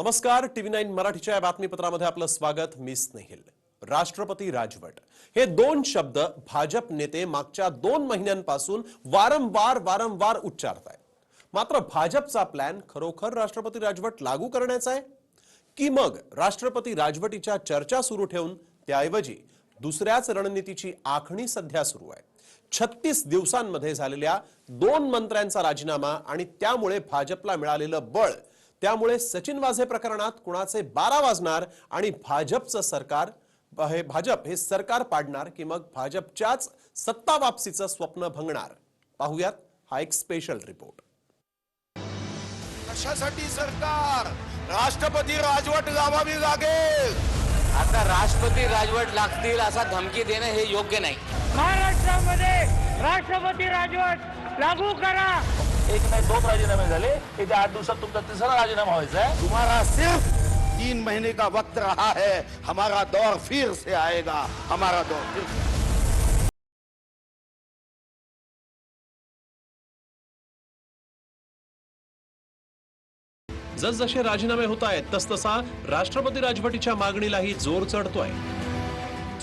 नमस्कार TV nine मराठीच्या या बातमीपत्रामध्ये आपलं स्वागत. मी स्नेहिल. राष्ट्रपती राजवट. हे दोन शब्द भाजप नेते मागच्या दोन महिन्यांपासून वारंवार वारंवार उच्चारत आहेत मात्र भाजपचा प्लॅन खरोखर राष्ट्रपती राजवट लागू करण्याचा आहे? की मग राष्ट्रपती राजवटीच्या चर्चा सुरू ठेवून त्याऐवजी दुसऱ्याच रणनीतीची आखणी सध्या सुरू आहे? छत्तीस दिवसांमध्ये झालेल्या दोन मंत्र्यांचा राजीनामा आणि त्यामुळे भाजपला मिळालेलं बळ त्यामुळे सचिन वाझे प्रकरणात कुणाचे बारा वाजणार आणि भाजपचं सरकार हे भाजप हे सरकार पाडणार की मग भाजपच्याच सत्ता वापसीचं स्वप्न भंगणार? पाहूयात हा एक स्पेशल रिपोर्ट कशासाठी सरकार? राष्ट्रपती राजवट लावावी लागेल. आता राष्ट्रपती राजवट लागतील असा धमकी देणं हे योग्य नाही. महाराष्ट्रामध्ये राष्ट्रपती राजवट लागू करा. एक नाही दोन राजीनामे झाले. येत्या आठ दिवसात तुमचा तिसरा राजीनामा व्हायचा आहे. तुम्हारा सिर्फ तीन महीने का वक्त रहा है। हमारा दौर फिर से आएगा। हमारा दौर फिर से जसजसे राजीनामे होत आहेत तसतसा राष्ट्रपती राजवटीच्या मागणीलाही जोर चढतोय.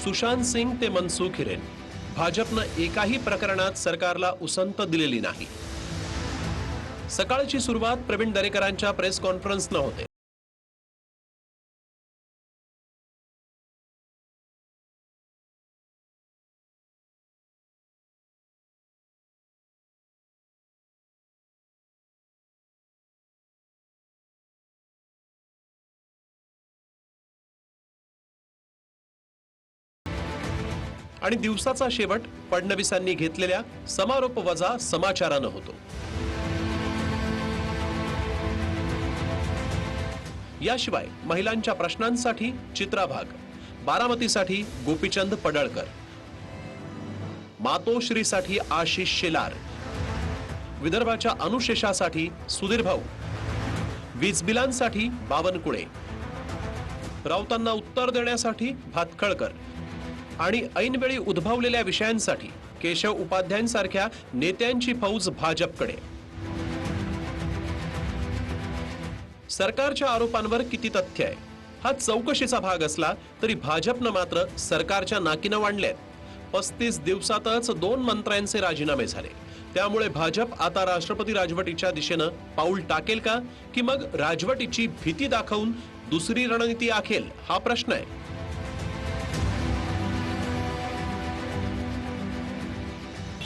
सुशांत सिंग ते मनसुख हिरेन. भाजपनं एकाही प्रकरणात सरकारला उसंत दिलेली नाही. सकाळची सुरुवात प्रवीण दरेकरांच्या प्रेस कॉन्फरन्सनं होते. आणि दिवसाचा शेवट फडणवीसांनी घेतलेल्या समारोप वजा समाचारानं होतो. याशिवाय महिलांच्या प्रश्नांसाठी चित्राभाग बारामतीसाठी गोपीचंद पडळकर मातोश्रीसाठी आशिष शेलार विदर्भाच्या अनुशेषासाठी सुधीर भाऊ वीज बिलांसाठी बावनकुळे राऊतांना उत्तर देण्यासाठी भातखळकर आणि ऐनवेळी उद्भवलेल्या विषयांसाठी केशव उपाध्यायांसारख्या नेत्यांची फौज भाजपकडे. सरकारच्या आरोपांवर किती तथ्य आहे? हा चौकशीचा भाग असला तरी भाजपनं मात्र सरकारच्या नाकीनं वाढल्यात पस्तीस दिवसातच दोन मंत्र्यांचे राजीनामे झाले. त्यामुळे भाजप आता राष्ट्रपती राजवटीच्या दिशेनं पाऊल टाकेल का? की मग राजवटीची भीती दाखवून दुसरी रणनीती आखेल? हा प्रश्न आहे.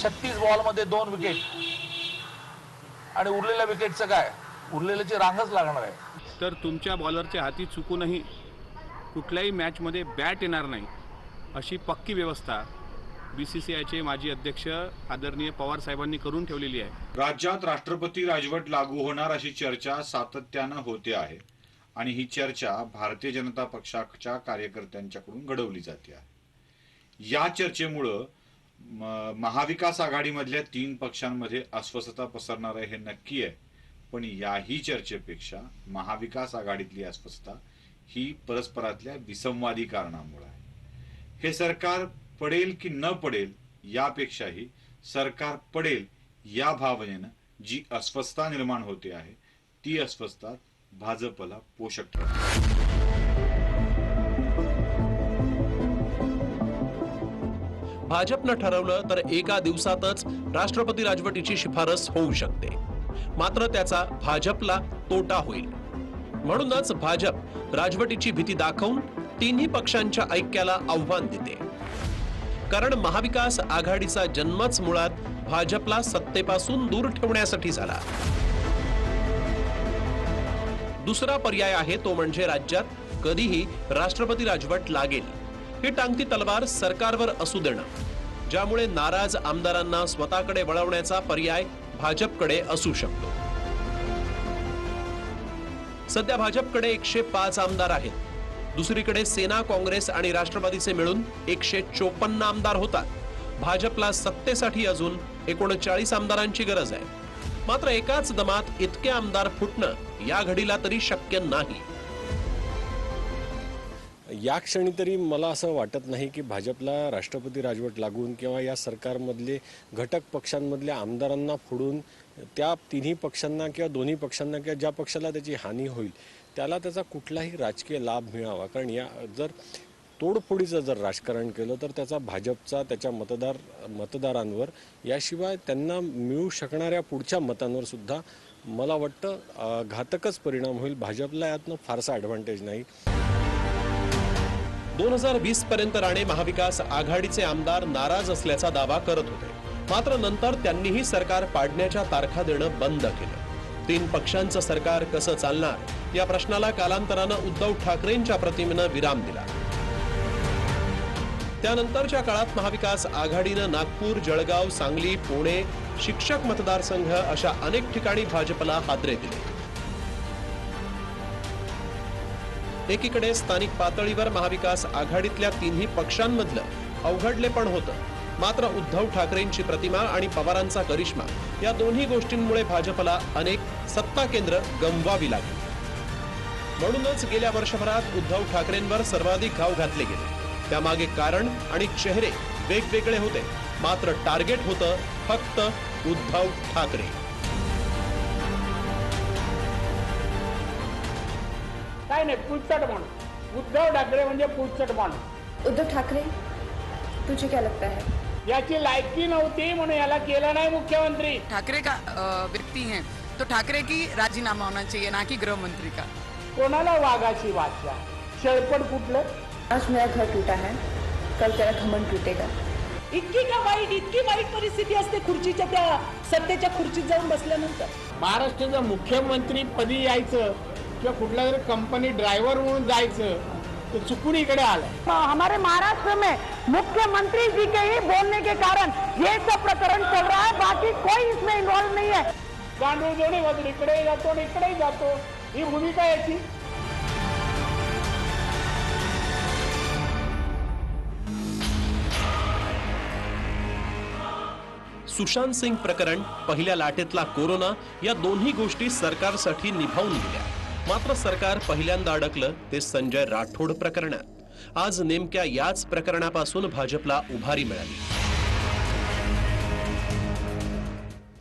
छत्तीस बॉलमध्ये दोन विकेट आणि उरलेल्या विकेटचं काय? उरलेल्याची रांगच लागणार आहे. तर तुमच्या बॉलरच्या हाती चुकूनही कुठल्याही मॅचमध्ये बॅट येणार नाही अशी पक्की व्यवस्था बी सी सी आयचे माजी अध्यक्ष आदरणीय पवार साहेबांनी करून ठेवलेली आहे. राज्यात राष्ट्रपती राजवट लागू होणार अशी चर्चा सातत्यानं होते आहे आणि ही चर्चा भारतीय जनता पक्षाच्या कार्यकर्त्यांच्याकडून घडवली जाते आहे. या चर्चेमुळं म- महाविकास आघाडीमधल्या तीन पक्षांमध्ये अस्वस्थता पसरणार आहे हे नक्की आहे. पण याही चर्चेपेक्षा महाविकास आघाडीतली अस्वस्थता ही परस्परातल्या विसंवादी कारणामुळे आहे. हे सरकार पडेल की न पडेल यापेक्षाही सरकार पडेल या भावनेनं जी अस्वस्थता निर्माण होते आहे ती अस्वस्थता भाजपला पोषक ठरते. भाजपनं ठरवलं तर एका दिवसातच राष्ट्रपती राजवटीची शिफारस होऊ शकते. मात्र त्याचा भाजपला तोटा होईल. म्हणूनच भाजप राजवटीची भीती दाखवून तिन्ही पक्षांच्या ऐक्याला आव्हान देते. कारण महाविकास आघाडीचा जन्मच मुळात भाजपला सत्तेपासून दूर ठेवण्यासाठी झाला. दुसरा पर्याय आहे तो म्हणजे राज्यात कधीही राष्ट्रपती राजवट लागेल ही टांगती तलवार सरकारवर असू देणं ज्यामुळे नाराज आमदारांना स्वतःकडे वळवण्याचा पर्याय भाजपकडे असू शकतो. सध्या भाजपकडे एकशे पाच आमदार आहेत. दुसरीकडे सेना काँग्रेस आणि राष्ट्रवादीचे मिळून एकशे चोपन्न आमदार होतात. भाजपला सत्तेसाठी अजून एकोणचाळीस आमदारांची गरज आहे. मात्र एकाच दमात इतके आमदार फुटणं या घडीला तरी शक्य नाही. या क्षणी तरी मला असं वाटत नाही की भाजपला राष्ट्रपती राजवट लागून किंवा या सरकारमधले घटक पक्षांमधल्या आमदारांना फोडून त्या तिन्ही पक्षांना किंवा दोन्ही पक्षांना किंवा ज्या पक्षाला त्याची हानी होईल त्याला त्याचा कुठलाही राजकीय लाभ मिळावा. कारण या जर तोडफोडीचं जर राजकारण केलं तर त्याचा भाजपचा त्याच्या मतदार मतदारांवर याशिवाय त्यांना मिळू शकणाऱ्या पुढच्या मतांवर सुद्धा मला वाटतं घातकच परिणाम होईल. भाजपला यातनं फारसा ॲडव्हान्टेज नाही. दोन हजार वीस पर्यंत राणे महाविकास आघाडीचे आमदार नाराज असल्याचा दावा करत होते. मात्र नंतर त्यांनीही सरकार पाडण्याच्या तारखा देणं बंद केलं. तीन पक्षांचं सरकार कसं चालणार या प्रश्नाला कालांतरानं उद्धव ठाकरेंच्या प्रतिमेनं विराम दिला. त्यानंतरच्या काळात महाविकास आघाडीनं नागपूर जळगाव सांगली पुणे शिक्षक मतदारसंघ अशा अनेक ठिकाणी भाजपला हादरे दिले. एकीकडे स्थानिक पातळीवर महाविकास आघाडीतल्या तिन्ही पक्षांमधलं अवघडले पण होतं. मात्र उद्धव ठाकरेंची प्रतिमा आणि पवारांचा करिश्मा या दोन्ही गोष्टींमुळे भाजपला अनेक सत्ता केंद्र गमवावी लागली. म्हणूनच गेल्या वर्षभरात उद्धव ठाकरेंवर सर्वाधिक घाव घातले गेले. त्यामागे कारण आणि चेहरे वेगवेगळे होते. मात्र टार्गेट होतं फक्त उद्धव ठाकरे. काय नाही पुढचट माणूस उद्धव ठाकरे म्हणजे पुढचट माणूस उद्धव ठाकरे तुझे क्या लगता है याची लायकी नव्हती म्हणून याला केलं नाही मुख्यमंत्री. ठाकरे का व्यक्ति हैं तो ठाकरे की राजीनामा होना चाहिए ना कि गृह मंत्री का? कोणाला वाघाची वाचा शेळपट कुठलं? आज मेरा घर टूटा है कल तेरा घमंड टूटेगा। इतकी का वाईट इतकी वाईट परिस्थिती असते खुर्चीच्या त्या सत्तेच्या खुर्चीत जाऊन बसल्यानंतर? महाराष्ट्राचं मुख्यमंत्री पदी यायचं किंवा कुठल्या तरी कंपनी ड्रायव्हर म्हणून जायचं तर चुकून इकडे आलं हमारे महाराष्ट्र में मुख्यमंत्री जी के ही बोलने के कारण ये सब प्रकरण चल रहा है बाकी कोई इसमें इन्वॉल्व नहीं है। गांडूळ दोन्ही बाजून इकडे जातो आणि इकडे जातो. ही भूमिका याची. सुशांत सिंग प्रकरण पहिल्या लाटेतला कोरोना या दोन्ही गोष्टी सरकारसाठी निभावून दिल्या मात्र सरकार पहिल्यांदा अडकलं ते संजय राठोड प्रकरणात. आज नेमक्या याच प्रकरणापासून भाजपला उभारी मिळाली.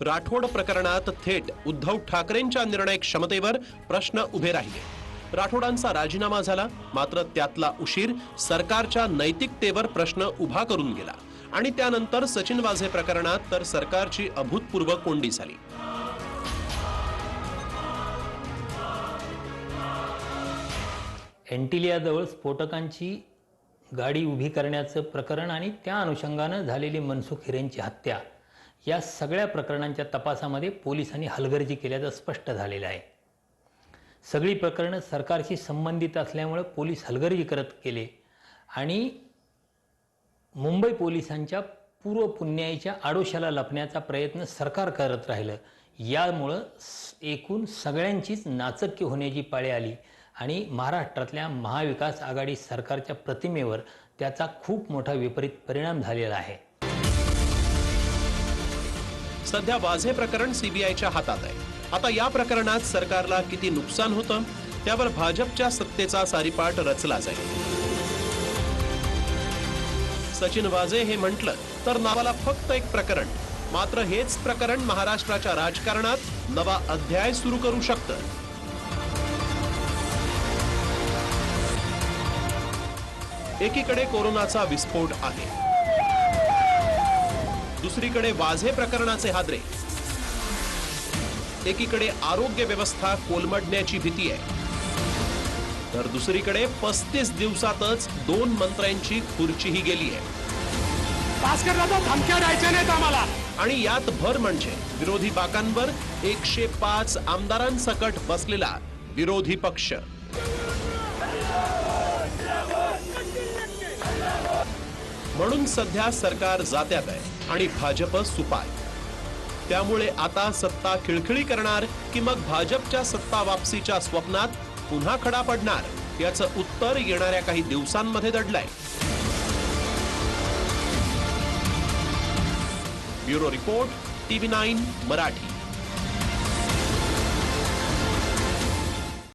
राठोड प्रकरणात थेट उद्धव ठाकरेंच्या निर्णय क्षमतेवर प्रश्न उभे राहिले. राठोडांचा राजीनामा झाला मात्र त्यातला उशीर सरकारच्या नैतिकतेवर प्रश्न उभा करून गेला. आणि त्यानंतर सचिन वाझे प्रकरणात तर सरकारची अभूतपूर्व कोंडी झाली. एंटिलियाजवळ स्फोटकांची गाडी उभी करण्याचं प्रकरण आणि त्या अनुषंगानं झालेली मनसुख हिरेनची हत्या या सगळ्या प्रकरणांच्या तपासामध्ये पोलिसांनी हलगर्जी केल्याचं स्पष्ट झालेलं आहे. सगळी प्रकरणं सरकारशी संबंधित असल्यामुळं पोलीस हलगर्जी करत केले आणि मुंबई पोलिसांच्या पूर्व पुण्याईच्या आडोशाला लपण्याचा प्रयत्न सरकार करत राहिलं. यामुळं एकूण सगळ्यांचीच नाचक्की होण्याची पाळी आली. आणि महाराष्ट्रातल्या महाविकास आघाडी सरकारच्या प्रतिमेवर त्याचा खूप मोठा विपरीत परिणाम झालेला आहे. सध्या वाझे प्रकरण सीबीआयच्या हातात आहे. आता या प्रकरणात सरकारला किती नुकसान होतं त्यावर भाजपच्या सत्तेचा सारीपाठ रचला जाईल. सचिन वाझे हे म्हटलं तर नावाला फक्त एक प्रकरण मात्र हेच प्रकरण महाराष्ट्राच्या राजकारणात नवा अध्याय सुरू करू शकतं. एकीकडे कोरोनाचा विस्फोट आहे. दुसरीकडे वाझे प्रकरणाचे हादरे. एकीकडे आरोग्य व्यवस्था कोलमडण्याची भीती आहे. तर दुसरीकडे पस्तीस दिवसातच दोन मंत्र्यांची खुर्चीही गेली आहे. भास्कर दादा धमक्या द्यायच्या नाहीत आम्हाला. आणि यात भर म्हणजे विरोधी बाकांवर एकशे पाच आमदारांसकट बसलेला विरोधी पक्ष. म्हणून सध्या सरकार जात्यात आहे आणि भाजप सुपाय. त्यामुळे आता सत्ता खिळखिळी करणार की मग भाजपच्या सत्ता वापसीच्या स्वप्नात पुन्हा खडा पडणार याचं उत्तर येणाऱ्या काही दिवसांमध्ये दडलंय. Bureau report TV nine Marathi.